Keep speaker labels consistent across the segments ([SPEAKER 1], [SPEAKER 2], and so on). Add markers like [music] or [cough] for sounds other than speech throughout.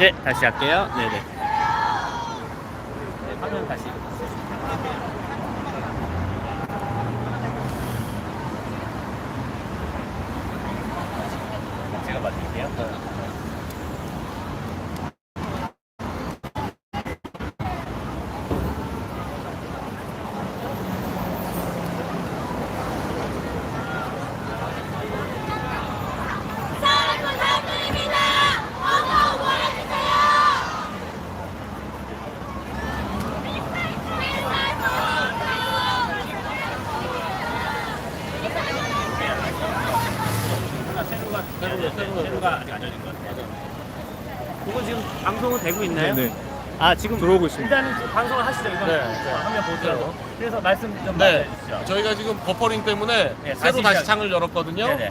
[SPEAKER 1] 네, 다시 할게요. 네네. 네, 화면 다시. 제가 맡을게요.
[SPEAKER 2] 사랑하는 사람들입니다. 어서 모여주세요.
[SPEAKER 1] 세루가 세루가 아직 안 열린 것 같아요. 이거 지금 방송은 되고 있나요?
[SPEAKER 3] 네.
[SPEAKER 1] 아 지금
[SPEAKER 3] 들어오고 있습니다.
[SPEAKER 1] 일단은 방송을 하시죠. 이거
[SPEAKER 4] 네.
[SPEAKER 1] 화면 보더라도. 그래서 말씀 좀
[SPEAKER 4] 네,
[SPEAKER 1] 해주시죠.
[SPEAKER 4] 저희가 지금 버퍼링 때문에
[SPEAKER 1] 네,
[SPEAKER 4] 새로
[SPEAKER 1] 다시
[SPEAKER 4] 다시
[SPEAKER 1] 시작.
[SPEAKER 4] 창을 열었거든요.
[SPEAKER 1] 네네.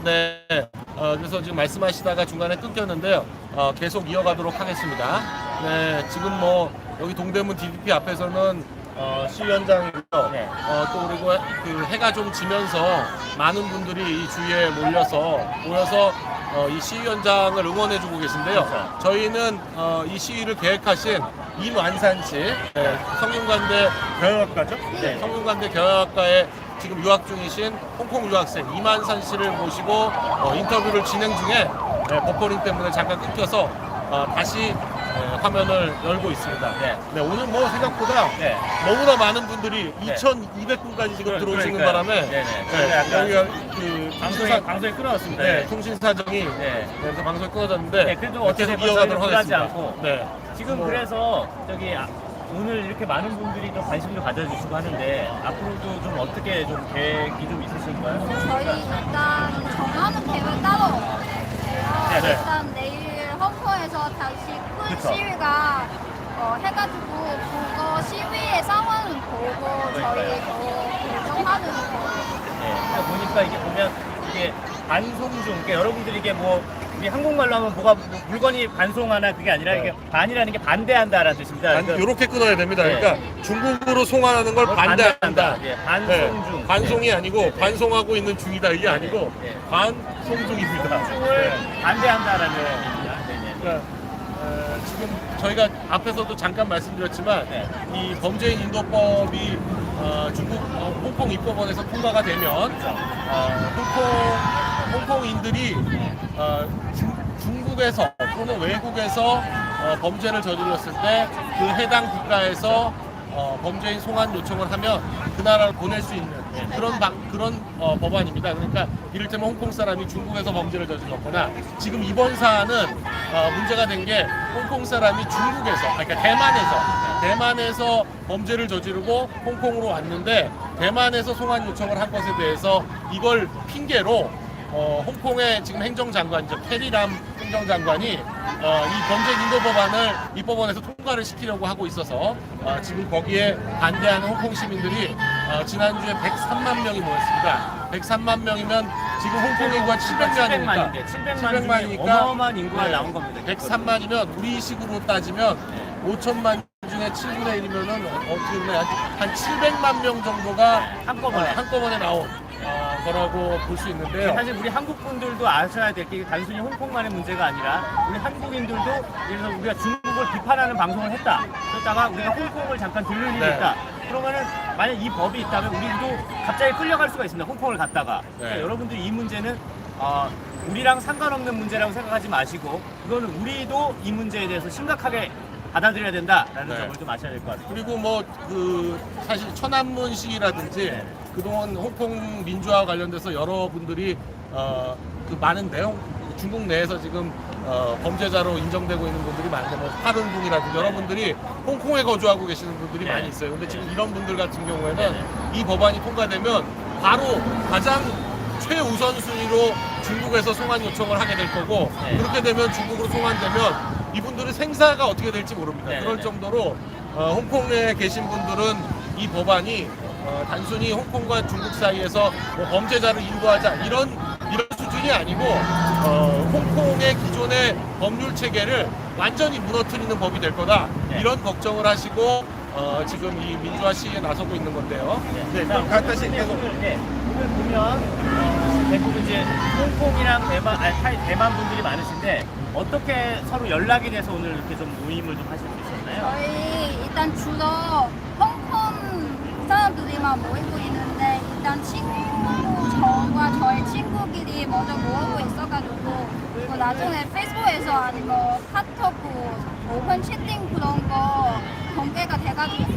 [SPEAKER 4] 네, 어, 그래서 지금 말씀하시다가 중간에 끊겼는데요. 어, 계속 이어가도록 하겠습니다. 네, 지금 뭐 여기 동대문 DDP 앞에서는 어, 시위 현장이고요.
[SPEAKER 1] 네.
[SPEAKER 4] 어, 또 그리고 그 해가 좀 지면서 많은 분들이 이 주위에 몰려서 모여서 어, 이 시위 현장을 응원해주고 계신데요.
[SPEAKER 1] 그렇죠.
[SPEAKER 4] 저희는 어, 이 시위를 계획하신 임완산 씨, 네, 성균관대 경영학과죠? 네, 성균관대 경영학과에 지금 유학 중이신 홍콩 유학생 이만산 씨를 모시고 어, 인터뷰를 진행 중에 네, 버퍼링 때문에 잠깐 끊겨서 어, 다시 네, 화면을 열고 있습니다.
[SPEAKER 1] 네.
[SPEAKER 4] 네, 오늘 뭐 생각보다
[SPEAKER 1] 네.
[SPEAKER 4] 너무나 많은 분들이
[SPEAKER 1] 네.
[SPEAKER 4] 2,200분까지 지금
[SPEAKER 1] 그러-
[SPEAKER 4] 들어오시는
[SPEAKER 1] 그러니까요.
[SPEAKER 4] 바람에
[SPEAKER 1] 네네.
[SPEAKER 4] 네,
[SPEAKER 1] 저희가 약간
[SPEAKER 4] 여기가 그
[SPEAKER 1] 방송이
[SPEAKER 4] 통신사-
[SPEAKER 1] 방송이 끊어졌습니다.
[SPEAKER 4] 네,
[SPEAKER 1] 네.
[SPEAKER 4] 통신 사정이
[SPEAKER 1] 네.
[SPEAKER 4] 네, 그래서 방송이 끊어졌는데
[SPEAKER 1] 네, 그래도 어쨌든
[SPEAKER 4] 계속 이어가도록
[SPEAKER 1] 저희는
[SPEAKER 4] 하겠습니다.
[SPEAKER 1] 않고.
[SPEAKER 4] 네.
[SPEAKER 1] 지금
[SPEAKER 4] 뭐-
[SPEAKER 1] 그래서 저기 아, 오늘 이렇게 많은 분들이 또 관심을 가져주시고 하는데 앞으로도 좀 어떻게 좀 계획이 좀 있으신가요?
[SPEAKER 2] 저희 일단 정하는 계획 따로 없고요.
[SPEAKER 1] 네, 네.
[SPEAKER 2] 일단 내일 홍콩에서 다시 큰
[SPEAKER 1] 그쵸.
[SPEAKER 2] 시위가 어, 해가지고 그거 시위의 상황을 보고 저희 더 결정하는 거예요.
[SPEAKER 1] 네, 그러니까 보니까 이게 보면 이게 반송 중, 그러니까 여러분들이 이게 뭐 우리 한국말로 하면 뭐가 뭐 물건이 반송하나 그게 아니라 이게 반이라는 게 반대한다라는 뜻입니다.
[SPEAKER 4] 반,
[SPEAKER 1] 그러니까
[SPEAKER 4] 이렇게 끊어야 됩니다.
[SPEAKER 1] 네.
[SPEAKER 4] 그러니까 중국으로 송환하는
[SPEAKER 1] 걸뭐
[SPEAKER 4] 반대한다.
[SPEAKER 1] 예, 반송
[SPEAKER 4] 네,
[SPEAKER 1] 중.
[SPEAKER 4] 반송이
[SPEAKER 1] 네.
[SPEAKER 4] 아니고
[SPEAKER 1] 네, 네.
[SPEAKER 4] 반송하고 있는 중이다 이게
[SPEAKER 1] 네,
[SPEAKER 4] 아니고
[SPEAKER 1] 네.
[SPEAKER 4] 반송 중입니다. 네.
[SPEAKER 1] 반대한다라는. 네, 네.
[SPEAKER 4] 그러니까 어, 지금 저희가 앞에서도 잠깐 말씀드렸지만
[SPEAKER 1] 네.
[SPEAKER 4] 이 범죄인 인도법이 어, 중국 어, 홍콩 입법원에서 통과가 되면 어, 홍콩 홍콩인들이 어, 중, 중국에서 또는 외국에서 어, 범죄를 저질렀을 때 그 해당 국가에서 어, 범죄인 송환 요청을 하면 그 나라를 보낼 수 있는 그런 방, 그런 어, 법안입니다. 그러니까 이를테면 홍콩 사람이 중국에서 범죄를 저질렀거나 지금 이번 사안은 어, 문제가 된 게 홍콩 사람이 중국에서 아니, 그러니까 대만에서 대만에서 범죄를 저지르고 홍콩으로 왔는데 대만에서 송환 요청을 한 것에 대해서 이걸 핑계로 어, 홍콩의 지금 행정장관이죠 캐리람 행정장관이 어, 이 범죄 인도 법안을 입법원에서 통과를 시키려고 하고 있어서 어, 지금 거기에 반대하는 홍콩 시민들이 어, 지난주에 103만 명이 모였습니다. 103만 명이면 지금 홍콩 인구가 700만이니까
[SPEAKER 1] 700만인데 700만 중에 어마어마한 인구가 나온 겁니다.
[SPEAKER 4] 103만이면 우리식으로 따지면 5천만 중에 7분의 1이면은 어떻게 보면 한 700만 명 정도가
[SPEAKER 1] 한꺼번에.
[SPEAKER 4] 어, 한꺼번에 나온 어, 거라고 볼 수 있는데요.
[SPEAKER 1] 사실 우리 한국 분들도 아셔야 될 게 단순히 홍콩만의 문제가 아니라 우리 한국인들도 예를 들어서 우리가 중국을 비판하는 방송을 했다. 그러다가 우리가 홍콩을 잠깐 들를 일이
[SPEAKER 4] 네.
[SPEAKER 1] 있다. 그러면은 만약 이 법이 있다면 우리도 갑자기 끌려갈 수가 있습니다. 홍콩을 갔다가. 그러니까
[SPEAKER 4] 네.
[SPEAKER 1] 여러분들이 이 문제는 어, 우리랑 상관없는 문제라고 생각하지 마시고 이거는 우리도 이 문제에 대해서 심각하게 받아들여야 된다라는
[SPEAKER 4] 네.
[SPEAKER 1] 점을 좀 아셔야 될 것 같습니다.
[SPEAKER 4] 그리고 뭐 그 사실 천안문 시위라든지
[SPEAKER 1] 네.
[SPEAKER 4] 그동안 홍콩 민주화 관련돼서 여러분들이 어 그 많은 내용 중국 내에서 지금 어 범죄자로 인정되고 있는 분들이 많은데 뭐 파룬궁이라든지 여러분들이 홍콩에 거주하고 계시는 분들이
[SPEAKER 1] 네.
[SPEAKER 4] 많이 있어요. 근데 지금 이런 분들 같은 경우에는 이 법안이 통과되면 바로 가장 최우선 순위로 중국에서 송환 요청을 하게 될 거고
[SPEAKER 1] 네.
[SPEAKER 4] 그렇게 되면 중국으로 송환되면 이분들의 생사가 어떻게 될지 모릅니다.
[SPEAKER 1] 네,
[SPEAKER 4] 그럴
[SPEAKER 1] 네.
[SPEAKER 4] 정도로 어, 홍콩에 계신 분들은 이 법안이 어, 단순히 홍콩과 중국 사이에서 뭐 범죄자를 인도하자 이런 수준이 아니고 어, 홍콩의 기존의 법률 체계를 완전히 무너뜨리는 법이 될 거다
[SPEAKER 1] 네.
[SPEAKER 4] 이런 걱정을 하시고 어, 지금 이 민주화 시위에 나서고 있는 건데요. 네,
[SPEAKER 1] 자,
[SPEAKER 4] 그럼 다시
[SPEAKER 1] 오늘,
[SPEAKER 4] 계속
[SPEAKER 1] 오늘, 네, 오늘 보면 어, 대부분 이제 홍콩이랑 대만, 아니, 타이, 대만 분들이 많으신데 어떻게 서로 연락이 돼서 오늘 이렇게 좀 모임을 좀 하실 수 있었나요?
[SPEAKER 2] 저희 일단 주로 홍콩 사람들이만 모이고 있는 친구끼리 먼저 모으고 있어가지고 뭐 나중에 페이스북에서 아니면 카톡 그 오픈 채팅 그런 거 공개가 돼가지고 거기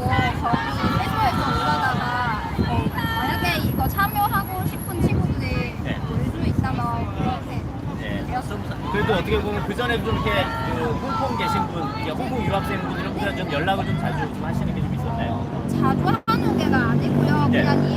[SPEAKER 2] 페이스북에서 올라다가 어, 만약에 이거 참여하고 싶은 친구들이
[SPEAKER 1] 네.
[SPEAKER 2] 모일 수 있다면 그렇게
[SPEAKER 1] 네. 그래도 어떻게 보면 그 전에 좀 이렇게 그 홍콩 계신 분, 이게 홍콩 유학생분 이런 분들은 좀 연락을 좀 자주 좀 하시는 게 좀 있었나요?
[SPEAKER 2] 자주 하는 게가 아니고요.
[SPEAKER 1] 네.
[SPEAKER 2] 그냥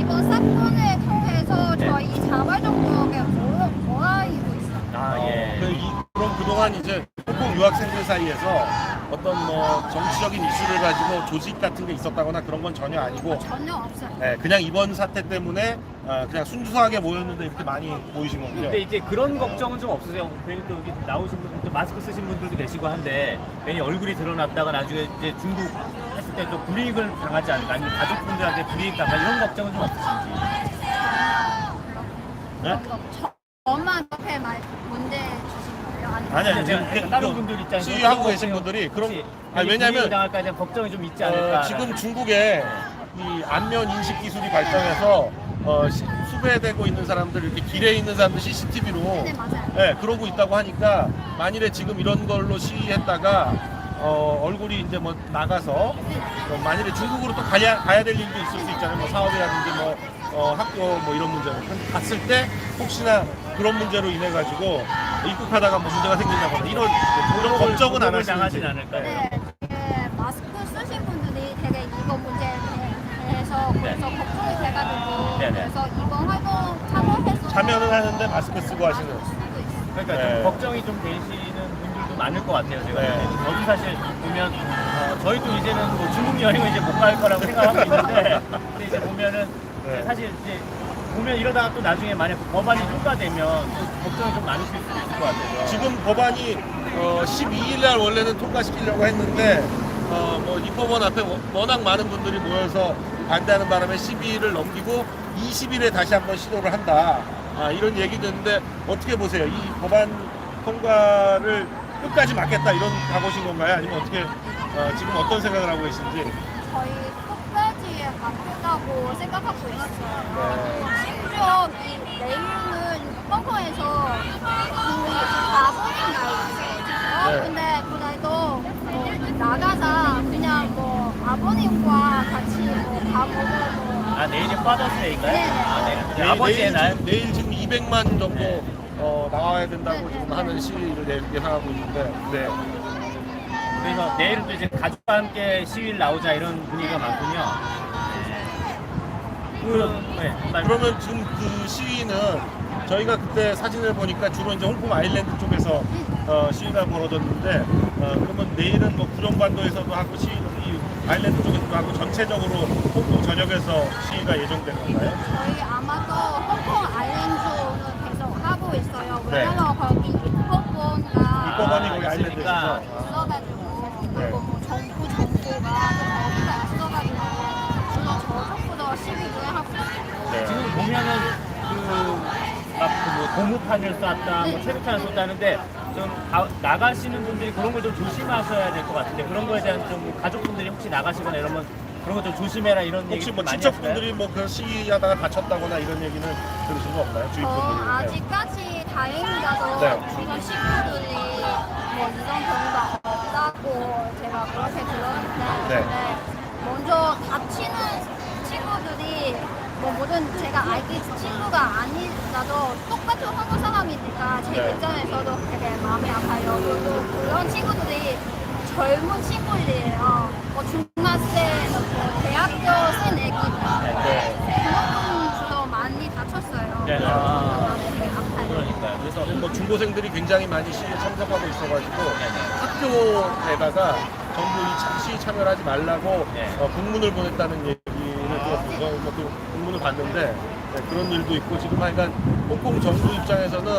[SPEAKER 4] 그동안 이제 홍콩 유학생들 사이에서 어떤 뭐 정치적인 이슈를 가지고 조직 같은 게 있었다거나 그런 건 전혀 아니고
[SPEAKER 2] 전혀 없어요.
[SPEAKER 4] 네, 그냥 이번 사태 때문에 어, 그냥 순수하게 모였는데 이렇게 많이 모이신 거군요.
[SPEAKER 1] 근데 이제 그런 걱정은 좀 없으세요? 괜히 또 여기 나오신 분들 또 마스크 쓰신 분들도 계시고 한데 괜히 얼굴이 드러났다가 나중에 이제 중국 했을 때 또 불이익을 당하지 않을까 아니면 가족분들한테 불이익 당할 이런 걱정은 좀 없으신지
[SPEAKER 4] 네?
[SPEAKER 2] 저, 저만 옆에 말 문제? 아니,
[SPEAKER 4] 아니, 지금
[SPEAKER 1] 다른
[SPEAKER 4] 그
[SPEAKER 1] 분들 입장에서
[SPEAKER 4] 시위하고 계신 분들이 그런
[SPEAKER 1] 혹시
[SPEAKER 4] 아니, 왜냐면
[SPEAKER 1] 대한 걱정이 좀 있지 않을까
[SPEAKER 4] 어, 지금 중국에 이 안면 인식 기술이 발전해서 어, 시- 수배되고 있는 사람들 이렇게 길에 있는 사람들 CCTV로
[SPEAKER 2] 네 맞아요.
[SPEAKER 4] 네, 그러고 있다고 하니까 만일에 지금 이런 걸로 시위했다가 어, 얼굴이 이제 뭐 나가서 어, 만일에 중국으로 또 가야, 가야 될 일도 있을 수 있잖아요. 뭐 사업이라든지 뭐 어, 학교 뭐 이런 문제로 갔을 때 혹시나 그런 문제로 인해 가지고 입국하다가 뭐 문제가 생긴다거나 이런 그런 걱정은 안
[SPEAKER 1] 공격을
[SPEAKER 4] 하시는지
[SPEAKER 1] 당하진 않을까요?
[SPEAKER 2] 네, 그 마스크 쓰신 분들이 되게 이거 문제에 대해서 그래서 걱정이 돼가지고
[SPEAKER 1] 네, 네.
[SPEAKER 2] 그래서 이번 활동 참여해서
[SPEAKER 4] 참여는 하는데 마스크 쓰고 하시는
[SPEAKER 2] 쓰고 있어요.
[SPEAKER 1] 그러니까
[SPEAKER 4] 네.
[SPEAKER 1] 좀 걱정이 좀 되시는 분들도 많을 것 같아요. 제가
[SPEAKER 4] 네.
[SPEAKER 1] 보기에는. 저도 사실 보면 어, 저희도 이제는 뭐 중국 여행을 이제 못 갈 거라고 생각하고 있는데 [laughs] 근데 이제 보면은
[SPEAKER 4] 네.
[SPEAKER 1] 사실 이제 보면 이러다가 또 나중에 만약 법안이 통과되면 또 걱정이 좀 많으실 수도 있을 것 같아요.
[SPEAKER 4] 지금 법안이 어, 12일 날 원래는 통과시키려고 했는데 어, 뭐 입법원 앞에 워- 워낙 많은 분들이 모여서 반대하는 바람에 12일을 넘기고 20일에 다시 한번 시도를 한다. 아, 이런 얘기도 있는데 어떻게 보세요? 이 법안 통과를 끝까지 막겠다 이런 각오신 건가요? 아니면 어떻게 어, 지금 어떤 생각을 하고 계신지?
[SPEAKER 2] 저희 끝 까지 맞다고 생각하고 있어요.
[SPEAKER 4] 네.
[SPEAKER 2] 심지어 이 내일은 아버님 날이거든요.
[SPEAKER 4] 네.
[SPEAKER 2] 근데 그래도 뭐 나가자 그냥 뭐 아버님과 같이 뭐밥
[SPEAKER 1] 뭐아 내일이 파더스데이인가요?
[SPEAKER 2] 네, 네.
[SPEAKER 1] 아, 네.
[SPEAKER 4] 내일,
[SPEAKER 1] 아버지의
[SPEAKER 4] 내일
[SPEAKER 1] 날.
[SPEAKER 4] 지금, 내일 지금 200만 정도
[SPEAKER 1] 네.
[SPEAKER 4] 어, 나와야 된다고
[SPEAKER 2] 네,
[SPEAKER 4] 지금
[SPEAKER 2] 네,
[SPEAKER 4] 하는
[SPEAKER 2] 네.
[SPEAKER 4] 시위를 예- 예상하고 있는데 네.
[SPEAKER 1] 그래서 내일은 또 이제 가족과 함께 시위를 나오자 이런 분위기가 많군요. 그, 네, 말-
[SPEAKER 4] 그러면 지금 그 시위는 저희가 그때 사진을 보니까 주로 이제 홍콩 아일랜드 쪽에서 어, 시위가 벌어졌는데 어, 그러면 내일은 뭐 구룡반도에서도 하고 시위 이 아일랜드 쪽에서도 하고 전체적으로 홍콩 전역에서 시위가 예정된 건가요?
[SPEAKER 2] 저희 아마도 홍콩 아일랜드는 계속 하고 있어요.
[SPEAKER 4] 네.
[SPEAKER 2] 왜냐면 거기 입법원과
[SPEAKER 4] 입법원이 거기
[SPEAKER 1] 아,
[SPEAKER 4] 아일랜드에
[SPEAKER 1] 있으니까.
[SPEAKER 4] 있어서
[SPEAKER 2] 있
[SPEAKER 4] 네.
[SPEAKER 1] 지금 보면은 그막뭐 고무판을 쐈다, 뭐 체류탄을 쐈다는데 좀 가- 나가시는 분들이 그런 걸 좀 조심하셔야 될 것 같은데 그런 거에 대한 좀 가족분들이 혹시 나가시거나 이러면 그런 거 좀 조심해라 이런 얘기
[SPEAKER 4] 혹시 좀뭐
[SPEAKER 1] 많이
[SPEAKER 4] 친척분들이 뭐그 시위하다가 다쳤다거나 이런 얘기는 들으신 거 없나요?
[SPEAKER 2] 저
[SPEAKER 4] 주위분들이? 네.
[SPEAKER 2] 아직까지 다행히라도
[SPEAKER 4] 네.
[SPEAKER 2] 주변 친구들이 뭐 이런 경우가 없다고 제가 그렇게 들었는데
[SPEAKER 4] 네.
[SPEAKER 2] 먼저 다치는 뭐 모든 제가 알기 친구가 아니라도 똑같은 한국 사람이니까 제
[SPEAKER 4] 네.
[SPEAKER 2] 입장에서도 되게 마음이 아파요. 그리고 그런 친구들이 젊은 친구들이에요. 뭐 중학생, 뭐 대학교 새내기
[SPEAKER 4] 네.
[SPEAKER 2] 그런 분 주로 많이 다쳤어요.
[SPEAKER 1] 네.
[SPEAKER 2] 그래서
[SPEAKER 1] 아.
[SPEAKER 2] 마음이 되게 아파요.
[SPEAKER 1] 그러니까요. 그래서
[SPEAKER 4] 뭐 중고생들이 굉장히 많이 시위에 참석하고 있어가지고
[SPEAKER 1] 네네.
[SPEAKER 4] 학교에다가 전부 이 참- 시위 참여를 하지 말라고
[SPEAKER 1] 네.
[SPEAKER 4] 어, 공문을 보냈다는 얘기 를 들었고요. 이것도 공문을 봤는데 네, 그런 일도 있고 지금 하여간 홍콩 정부 입장에서는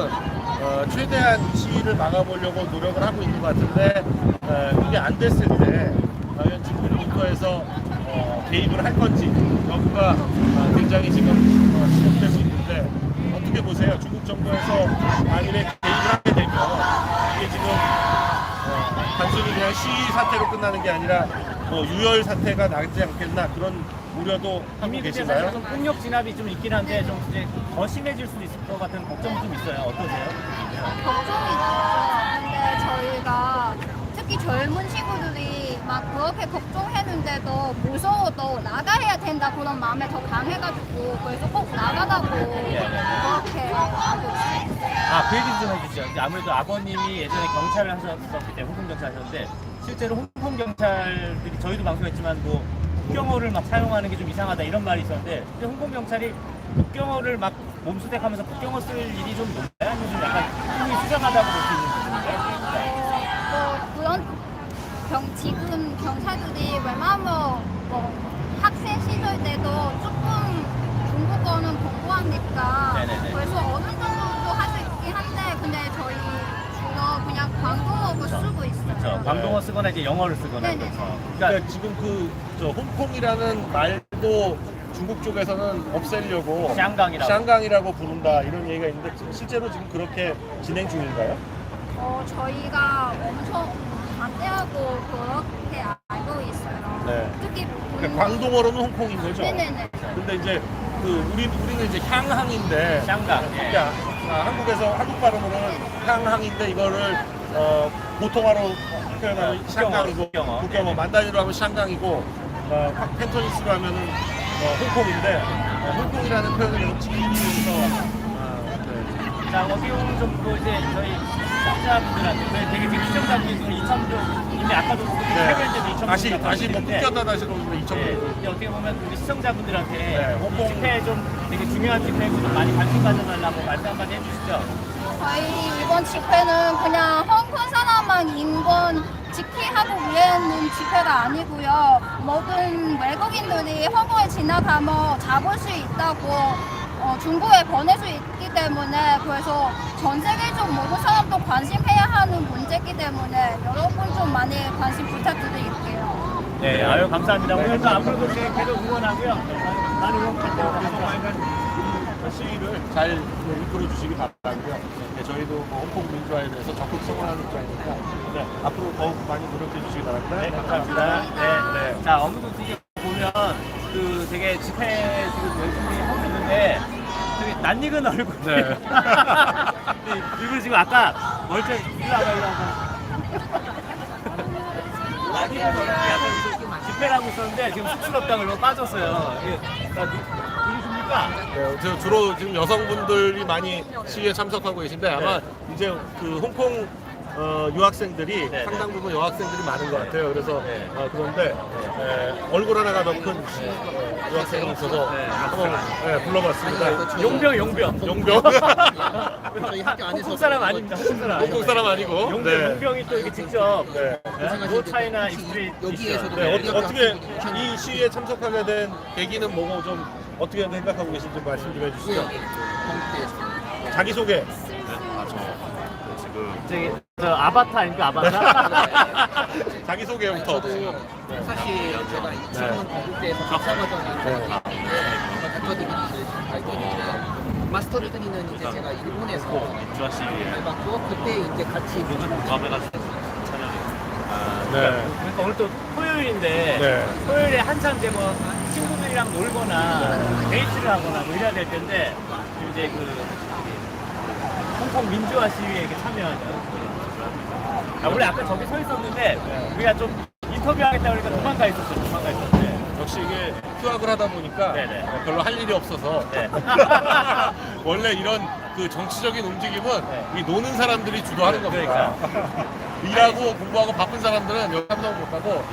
[SPEAKER 4] 어, 최대한 이 시위를 막아보려고 노력을 하고 있는 것 같은데 어, 이게 안 됐을 때 과연 중국부터해서 어, 개입을 할 건지 여부가 어, 굉장히 지금 어, 지속되고 있는데 어떻게 보세요. 중국 정부에서 만일에 개입을 하게 되면 이게 지금 어, 단순히 그냥 시위 사태로 끝나는 게 아니라 뭐 유혈 사태가 나지 않겠나 그런 우려도 하고 계신가요?
[SPEAKER 1] 좀 폭력 진압이 좀 있긴 한데 좀 이제 더 심해질 수도 있을 것 같은 걱정이 좀 있어요. 어떠세요?
[SPEAKER 2] 걱정이죠. 근데 저희가 특히 젊은 친구들이 막 그렇게 걱정했는데도 무서워도 나가야 된다 그런 마음에 더 강해가지고 그래서 꼭 나가라고 그렇게 하고 있어요.
[SPEAKER 1] 아, 그 얘기 좀 해주시죠. 이제 아무래도 아버님이 예전에 경찰을 하셨었기 때문에 홍콩 경찰 하셨는데 실제로 홍콩 경찰들이 저희도 방송했지만 뭐 국경어를 막 사용하는 게 좀 이상하다 이런 말이 있었는데 근데 홍콩 경찰이 국경어를 막 몸수색하면서 국경어 쓸 일이 좀 높아요? 아니면 좀 약간 힘이 수상하다고 볼 수 있는 부분인가요?
[SPEAKER 2] 뭐 그런 경, 지금 경찰들이 웬만하면 뭐 학생 시절 때도 조금 중국어는 공부하니까
[SPEAKER 1] 네네네.
[SPEAKER 2] 그래서 어느 정도 할 수 있긴 한데 근데 그냥 광동어를 쓰고 있어요.
[SPEAKER 1] 그렇죠. 광동어 쓰거나 이제 영어를 쓰거나
[SPEAKER 2] 네네.
[SPEAKER 1] 그렇죠. 그러니까
[SPEAKER 4] 그러니까 지금 그 저 홍콩이라는 말도 중국 쪽에서는 없애려고
[SPEAKER 1] 샹강이라고.
[SPEAKER 4] 샹강이라고 부른다 이런 얘기가 있는데 지금 실제로 지금 그렇게 진행 중인가요?
[SPEAKER 2] 어, 저희가 엄청 반대하고 그렇게 알고 있어요.
[SPEAKER 4] 네.
[SPEAKER 2] 특히
[SPEAKER 4] 그러니까 광동어로는 홍콩인 거죠.
[SPEAKER 2] 네네네.
[SPEAKER 4] 근데 이제 그 우리 우리는 이제 향항인데
[SPEAKER 1] 샹강. 예.
[SPEAKER 4] 아, 한국에서 한국 발음으로는 향항인데 이거를 어, 보통화로 표현하면
[SPEAKER 1] 국경어,
[SPEAKER 4] 샹강이고
[SPEAKER 1] 국경어.
[SPEAKER 4] 만다리로 하면 샹강이고 어, 팍 펜토니스로 하면은 어, 홍콩인데 어, 홍콩이라는 표현을 네.
[SPEAKER 1] 자, 어디 오늘 좀 이제 저희 시청자분들한테 저희 되게 지금 시청자분들이 2,000조 이미 아까도 해외인데도 2,000조
[SPEAKER 4] 네. 다시 다시 뭐 끊겼다 다시 오면 2천
[SPEAKER 1] 네,
[SPEAKER 4] 명.
[SPEAKER 1] 이제 어떻게 보면 우리 시청자분들한테
[SPEAKER 4] 네,
[SPEAKER 1] 이
[SPEAKER 4] 홍콩-
[SPEAKER 1] 집회 좀 되게 중요한 집회고 좀 많이 관심 가져달라고 말씀 한마디 해주시죠.
[SPEAKER 2] 저희 이번 집회는 그냥 홍콩 사람만 인권 지키하고 위해는 집회가 아니고요. 모든 외국인들이 홍콩에 지나가면 잡을 수 있다고 어, 중국에 보낼 수 있기 때문에 그래서 전 세계적 모든 사람도 관심해야 하는 문제이기 때문에 여러분 좀 많이 관심 부탁드릴게요.
[SPEAKER 1] 네, 아유 감사합니다. 오늘도 앞으로도 제 계속 응원하고요. 많이 응원 부탁드립니다.
[SPEAKER 4] 시위를 잘 이끌어 주시기 바라고요. 네, 저희도 뭐 홍콩 민주화에 대해서 적극 성원하는 입장이니까 네, 앞으로 더욱 많이 노력해 주시기 바랍니다.
[SPEAKER 1] 네, 감사합니다. 네, 네. 자, 어느덧 이게 보면 그 되게 집회 지금 열심히 하고 있는데 되게 낯익은 얼굴.
[SPEAKER 4] 네. [laughs]
[SPEAKER 1] 이거 지금 아까 멀쩡 일로 와봐, 일로 와봐. 낯익은 얼굴 약간 이거 집회를 하고 있었는데 지금 쑥스럽다 그러고 빠졌어요. 이게 나 누- 누구십니까?
[SPEAKER 4] 네, 저 주로 지금 여성분들이 많이 시위에 참석하고 계신데 아마 이제 그 홍콩 어, 유학생들이
[SPEAKER 1] 네,
[SPEAKER 4] 상당 부분 여학생들이 많은 것 같아요. 그래서
[SPEAKER 1] 네.
[SPEAKER 4] 어, 그런데 에, 얼굴 하나가 더 큰 유학생이 있어서
[SPEAKER 1] 네.
[SPEAKER 4] 한번 네, 불러봤습니다.
[SPEAKER 1] 용병, 용병.
[SPEAKER 4] 용병. [laughs]
[SPEAKER 3] 저희 학교 안에서
[SPEAKER 1] 홍콩 사람 아닙니다. 홍콩 사람.
[SPEAKER 4] 홍콩 사람 아니고.
[SPEAKER 1] 용병,
[SPEAKER 4] 네.
[SPEAKER 1] 용병이 또 이렇게 직접
[SPEAKER 4] 네.
[SPEAKER 1] 노 차이나 익스트리
[SPEAKER 3] 여기에서도
[SPEAKER 4] 네, 어, 어떻게 이 시위에 참석하게 된 계기는 뭐고 좀 어떻게 생각하고 계신지 말씀 좀 해주시죠. 자기 소개.
[SPEAKER 1] 저기 저 아바타 아닙니까 아바타? [laughs]
[SPEAKER 4] 자기 소개부터.
[SPEAKER 3] 저도 사실 제가
[SPEAKER 4] 네.
[SPEAKER 3] 2000년 건국대에서 박사과정을
[SPEAKER 4] 네.
[SPEAKER 3] 갔는데 닥터들이 알고 있는데 마스터 디그리는 이제 제가 일본에서 해봤고 그때 이제 같이
[SPEAKER 4] 네.
[SPEAKER 1] 그러니까 오늘 또 토요일인데
[SPEAKER 4] 네.
[SPEAKER 1] 토요일에 한참 이제 뭐 친구들이랑 놀거나 데이트를 하거나 뭐 이래야 될 텐데 이제 그 홍콩 민주화 시위에 참여하죠. 아, 원래 아까 저기 서 있었는데 우리가 좀 인터뷰하겠다 그러니까 도망가 있었어요. 도망가 있었는데.
[SPEAKER 4] 역시 이게 휴학을 하다 보니까
[SPEAKER 1] 네네.
[SPEAKER 4] 별로 할 일이 없어서
[SPEAKER 1] 네.
[SPEAKER 4] 원래 이런 그 정치적인 움직임은
[SPEAKER 1] 네.
[SPEAKER 4] 이 노는 사람들이 주도하는 겁니다. 일하고 공부하고 바쁜 사람들은 여기 참석 못하고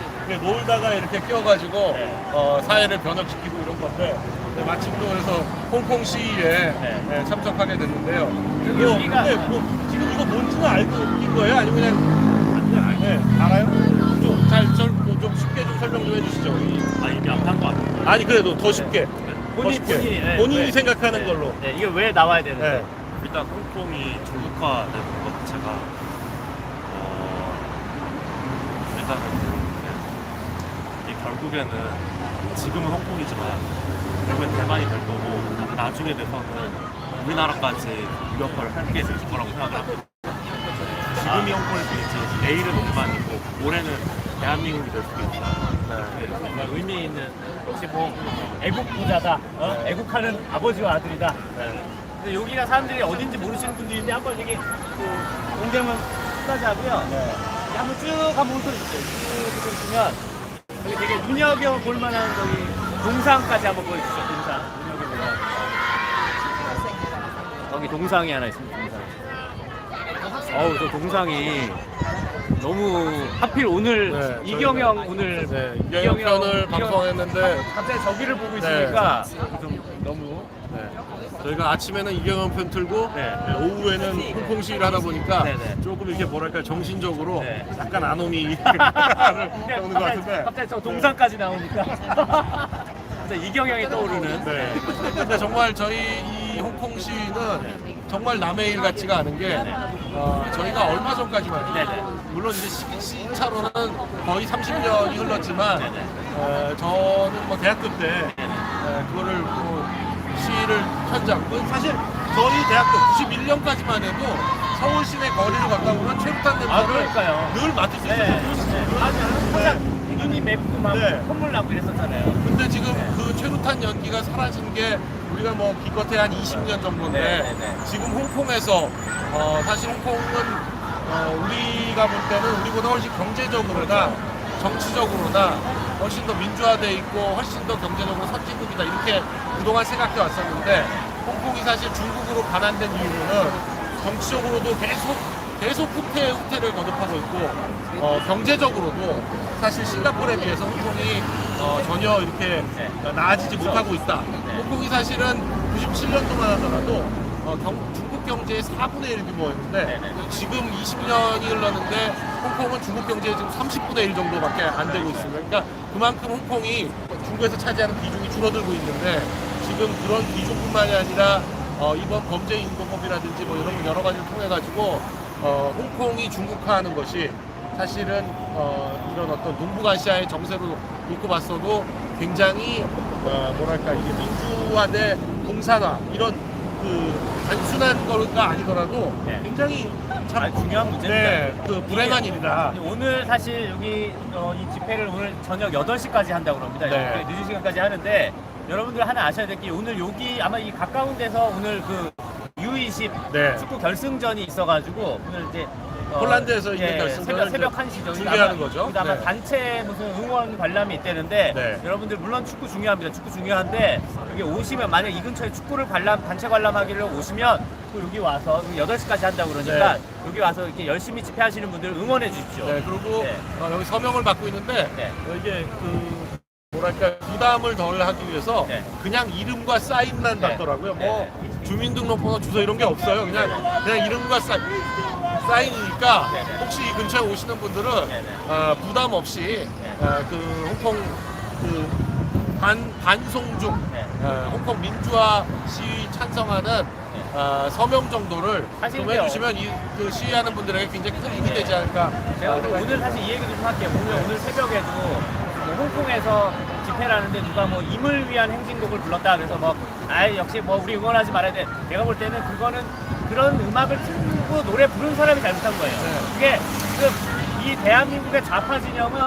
[SPEAKER 4] 놀다가 이렇게 끼어가지고
[SPEAKER 1] 네.
[SPEAKER 4] 어, 사회를 변혁시키고 이런 건데 네, 마침 또 그래서 홍콩 시위에
[SPEAKER 1] 네.
[SPEAKER 4] 네, 참석하게 됐는데요. 뭐,
[SPEAKER 1] 여기가-
[SPEAKER 4] 근데 뭐 지금 이거 뭔지는 알고 낀 거예요? 아니면 그냥 네, 알아요? 좀잘좀 쉽게 좀 설명 좀 해주시죠.
[SPEAKER 5] 아니 명한 것 같아요.
[SPEAKER 4] 아니 그래도 더 쉽게 더
[SPEAKER 1] 본인,
[SPEAKER 4] 쉽게
[SPEAKER 1] 본인이, 네,
[SPEAKER 4] 본인이
[SPEAKER 1] 네.
[SPEAKER 4] 생각하는
[SPEAKER 1] 네.
[SPEAKER 4] 걸로
[SPEAKER 1] 네, 이게 왜 나와야 되는데?
[SPEAKER 4] 네.
[SPEAKER 5] 일단 홍콩이 중국화된 것 자체가 어, 일단은 이 결국에는 지금은 홍콩이지만 결국엔 대만이 될 거고 나중에 돼서는 우리나라까지 무역화를 할게 있을 거라고 생각을 합니다. 지금이 홍콩일 뿐이지 내일은 오만이고 올해는 대한민국이 될 수도 있다.
[SPEAKER 1] 네, 정말 의미 있는 역시 뭐 애국 부자다, 어? 애국하는 아버지와 아들이다. 근데 여기가 사람들이 어딘지 모르시는 분들인데 한번 여기 그 공장만 끝까지 하고요. 한번 쭉 한번 훑어주세요. 쭉 보시면 여기 되게 눈여겨볼 만한 저기 동상까지 한번 보여주시죠. 동상 눈여겨볼 만한. 여기 동상이 하나 있습니다. 동상. 어우 저 동상이 너무 하필 오늘
[SPEAKER 4] 네,
[SPEAKER 1] 이경영
[SPEAKER 4] 저희가-
[SPEAKER 1] 오늘
[SPEAKER 4] 네, 이경영 편을 방송했는데
[SPEAKER 1] 갑자기 저기를 보고
[SPEAKER 4] 네.
[SPEAKER 1] 있으니까 좀 너무
[SPEAKER 4] 네. 저희가 아침에는 이경영 편 틀고
[SPEAKER 1] 네.
[SPEAKER 4] 네, 오후에는 홍콩 시위를 하다 보니까
[SPEAKER 1] 네, 네.
[SPEAKER 4] 조금 이렇게 뭐랄까 정신적으로
[SPEAKER 1] 네.
[SPEAKER 4] 약간 [laughs] [laughs]
[SPEAKER 1] 그냥
[SPEAKER 4] 오는 것
[SPEAKER 1] 갑자기,
[SPEAKER 4] 같은데
[SPEAKER 1] 갑자기 저 동상까지 나오니까 [laughs] 이경영이 떠오르는
[SPEAKER 4] 네. 근데 정말 저희 이 홍콩 시위는 정말 남의 일 같지가 않은 게 어, 저희가 얼마 전까지만
[SPEAKER 1] 네네.
[SPEAKER 4] 물론 이제 시- 시차로는 거의 30년이 흘렀지만. 어, 저는 뭐 대학교 때 어, 그거를 뭐 시위를 현장 그 사실 저희 대학교 91년까지만 해도 서울 시내 거리를 걷다 보면 최루탄 냄새를
[SPEAKER 1] 아 그러니까요
[SPEAKER 4] 늘 맡을 수
[SPEAKER 1] 네,
[SPEAKER 4] 있었어요.
[SPEAKER 1] 네. 맞아 항상 눈이 맵고 막
[SPEAKER 4] 네.
[SPEAKER 1] 콧물 나고 이랬었잖아요
[SPEAKER 4] 근데 지금
[SPEAKER 1] 네.
[SPEAKER 4] 그 최루탄 연기가 사라진 게 우리가 뭐 기껏해 한 20년 정도인데
[SPEAKER 1] 네, 네, 네.
[SPEAKER 4] 지금 홍콩에서 어, 사실 홍콩은 어, 우리가 볼 때는 우리보다 훨씬 경제적으로나 정치적으로나 훨씬 더 민주화돼 있고 훨씬 더 경제적으로 선진국이다 이렇게 그동안 생각해 왔었는데 홍콩이 사실 중국으로 반환된 이유는 정치적으로도 계속 계속 후퇴 후퇴를 거듭하고 있고 어, 경제적으로도 사실 싱가포르에 비해서 홍콩이 어, 전혀 이렇게
[SPEAKER 1] 네.
[SPEAKER 4] 나아지지 못하고 있다. 홍콩이 사실은 97년도만 하더라도 어, 경- 중국 경제의 4분의 1 규모였는데. 지금 20년이 흘렀는데 홍콩은 중국 경제의 지금 30분의 1 정도밖에 안 되고 있습니다. 그러니까 그만큼 홍콩이 중국에서 차지하는 비중이 줄어들고 있는데 지금 그런 비중뿐만이 아니라 어, 이번 범죄 인도법이라든지 뭐 이런 여러 가지를 통해 가지고 어, 홍콩이 중국화하는 것이 사실은 어, 이런 어떤 동북아시아의 정세로 놓고 봤어도 굉장히 어, 뭐랄까 이게 민주화 대 공산화 이런 그 단순한 거가 아니더라도
[SPEAKER 1] 네.
[SPEAKER 4] 굉장히 참
[SPEAKER 1] 아, 중요한 문제입니다.
[SPEAKER 4] 네, 그 불행한 일이다.
[SPEAKER 1] 오늘 사실 여기 어, 이 집회를 오늘 저녁 8시까지 한다고 합니다.
[SPEAKER 4] 네.
[SPEAKER 1] 늦은 시간까지 하는데 여러분들 하나 아셔야 될 게 오늘 여기 아마 이 가까운 데서 오늘 그 U20
[SPEAKER 4] 네.
[SPEAKER 1] 축구 결승전이 있어가지고 오늘 이제 어,
[SPEAKER 4] 폴란드에서 있는
[SPEAKER 1] 예,
[SPEAKER 4] 결승전을
[SPEAKER 1] 새벽, 새벽
[SPEAKER 4] 이제
[SPEAKER 1] 1시죠.
[SPEAKER 4] 중계하는 거죠.
[SPEAKER 1] 아마
[SPEAKER 4] 네.
[SPEAKER 1] 단체 무슨 응원 관람이 있다는데
[SPEAKER 4] 네.
[SPEAKER 1] 여러분들 물론 축구 중요합니다. 축구 중요한데 여기 오시면 만약 이 근처에 축구를 관람 단체 관람하기를 오시면 또 여기 와서 8시까지 한다고 그러니까
[SPEAKER 4] 네.
[SPEAKER 1] 여기 와서 이렇게 열심히 집회하시는 분들 응원해 주십시오.
[SPEAKER 4] 네, 그리고
[SPEAKER 1] 네.
[SPEAKER 4] 어, 여기 서명을 받고 있는데
[SPEAKER 1] 네.
[SPEAKER 4] 어, 이게 그 뭐랄까 부담을 덜 하기 위해서
[SPEAKER 1] 네.
[SPEAKER 4] 그냥 이름과 사인만
[SPEAKER 1] 네.
[SPEAKER 4] 받더라고요. 뭐
[SPEAKER 1] 네.
[SPEAKER 4] 주민등록번호 주소 이런 게 없어요. 그냥 그냥 이름과 사, 사인이니까. 혹시 이 근처에 오시는 분들은. 어, 부담 없이 어, 그 홍콩 그 반, 반송중
[SPEAKER 1] 네.
[SPEAKER 4] 어, 홍콩 민주화 시위 찬성하는 어, 서명 정도를
[SPEAKER 1] 사실
[SPEAKER 4] 좀. 해주시면 이, 그 시위하는 분들에게 굉장히 큰 힘이 되지 않을까
[SPEAKER 1] 제가
[SPEAKER 4] 어,
[SPEAKER 1] 오늘, 오늘 사실 이 얘기 좀 할게요. 오늘, 오늘 새벽에도 뭐 홍콩에서 집회를 하는데 누가 뭐 임을 위한 행진곡을 불렀다 그래서 뭐, 아 역시 뭐 우리 응원하지 말아야 돼. 내가 볼 때는 그거는 그런 음악을 틀고 노래 부른 사람이 잘못한 거예요.
[SPEAKER 4] 네.
[SPEAKER 1] 그게 그이 대한민국의 좌파 진영은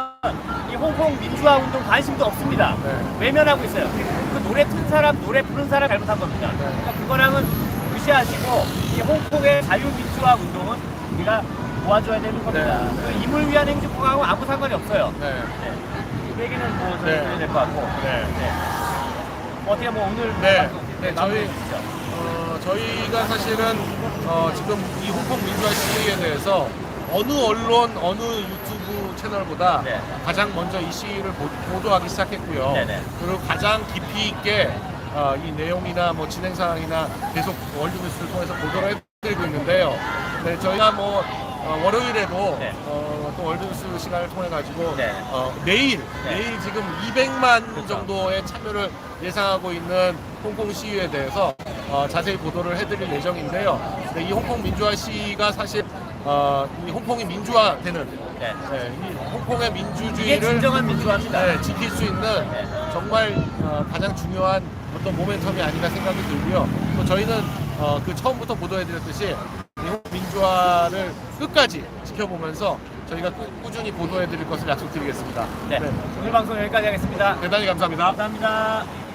[SPEAKER 1] 이 홍콩 민주화 운동 관심도 없습니다.
[SPEAKER 4] 네.
[SPEAKER 1] 외면하고 있어요. 그 노래 튼 사람, 노래 부른 사람 잘못한 겁니다.
[SPEAKER 4] 네.
[SPEAKER 1] 그러니까 그거랑은 무시하시고 이 홍콩의 자유민주화 운동은 우리가 도와줘야 되는 겁니다.
[SPEAKER 4] 네.
[SPEAKER 1] 그 임을 위한 행진곡하고 아무 상관이 없어요.
[SPEAKER 4] 네.
[SPEAKER 1] 네. 그 얘기는 뭐 저희
[SPEAKER 4] 네.
[SPEAKER 1] 해야 될것 같고.
[SPEAKER 4] 네.
[SPEAKER 1] 네. 어떻게 뭐 오늘
[SPEAKER 4] 네.
[SPEAKER 1] 방송,
[SPEAKER 4] 네, 저희-. 어, 저희가 사실은 어, 지금 이 홍콩 민주화 시위에 대해서 어느 언론, 어느 유튜브 채널보다
[SPEAKER 1] 네.
[SPEAKER 4] 가장 먼저 이 시위를 보- 보도하기 시작했고요.
[SPEAKER 1] 네네.
[SPEAKER 4] 그리고 가장 깊이 있게 어, 이 내용이나 뭐 진행 상황이나 계속 월드뉴스를 통해서 보도를 해드리고 있는데요. 네, 저희가 뭐 어, 월요일에도
[SPEAKER 1] 네.
[SPEAKER 4] 어, 또 월드뉴스 시간을 통해 가지고
[SPEAKER 1] 네.
[SPEAKER 4] 어, 내일
[SPEAKER 1] 네.
[SPEAKER 4] 내일 지금 200만
[SPEAKER 1] 그렇죠.
[SPEAKER 4] 정도의 참여를 예상하고 있는 홍콩 시위에 대해서 어, 자세히 보도를 해드릴 예정인데요. 네, 이 홍콩 민주화 시위가 사실 어, 이 홍콩이 민주화되는
[SPEAKER 1] 네.
[SPEAKER 4] 네, 이 홍콩의
[SPEAKER 1] 이게
[SPEAKER 4] 민주주의를
[SPEAKER 1] 진정한 민주화입니다.
[SPEAKER 4] 네, 지킬 수 있는
[SPEAKER 1] 네.
[SPEAKER 4] 정말 어, 가장 중요한 어떤 모멘텀이 아닌가 생각이 들고요. 또 저희는 어, 그 처음부터 보도해드렸듯이 이 민주화를 끝까지 지켜보면서 저희가 꾸, 꾸준히 보도해드릴 것을 약속드리겠습니다.
[SPEAKER 1] 네. 오늘 방송 여기까지 하겠습니다.
[SPEAKER 4] 대단히 감사합니다.
[SPEAKER 1] 감사합니다.